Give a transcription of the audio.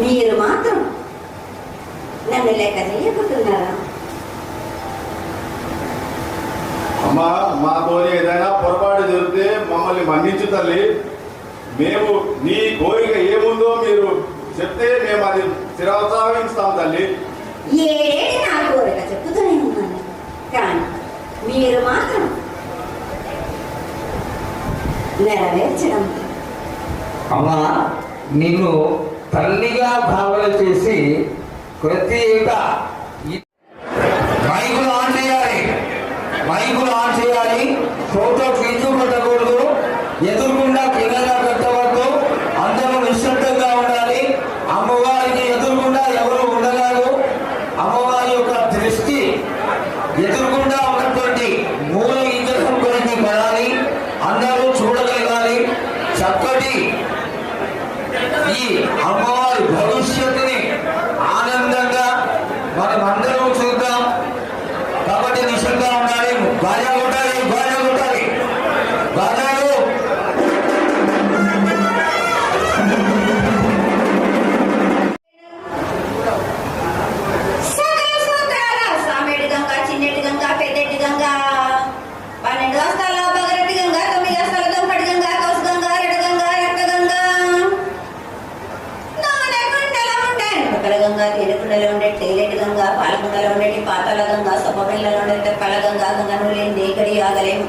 మీరు మాత్రం నన్ను లేక చేయబోతున్నారా అమ్మా మాతోనే ఏదైనా పొరపాటు జరిగితే మమ్మల్ని మన్నించు తల్లి. మేము నీ కోరిక ఏముందో మీరు చెప్తే మేము అది చిరోత్సాహిస్తాం తల్లి. కోరిక చెప్తూనే ఉన్నాను. కానీ మీరు మాత్రం నెరవేర్చడం. అమ్మా నిన్ను తల్లిగా భావన చేసి ప్రతి ఏటా మైకులు ఆన్ చేయాలి. మైకులు ఆన్ చేయాలి. ఫోటో క్లించు పెట్టకూడదు ఎదురుకుండా కిందగా పెట్టవద్దు. అందరూ నిశ్శబ్దంగా ఉండాలి. అమ్మవారికి ఎదురుకుండా ఎవరు ఉండగలరు అమ్మవారి యొక్క దృష్టి ఎదురుకుండా ఉన్నటువంటి మూల ఇంజక్షన్ గురించి పడాలి. అందరూ చూడగలగాలి. చక్కటి ఈ అమ్మవారి భవిష్యత్తుని ఆనందంగా మనం అందరం చూద్దాం. కాబట్టి నిశ్శబ్దంగా ఉండాలి బాగా కొట్టాలి ఉండే పక్కల గంగ తేనె కుండలో ఉండే తేలేటి గంగ పాల ఉండేటి పాతాల గంగ సొప్ప పిల్లలో ఉండే తెప్పల గంగ గంగను లేని నేకడి ఆగలేము.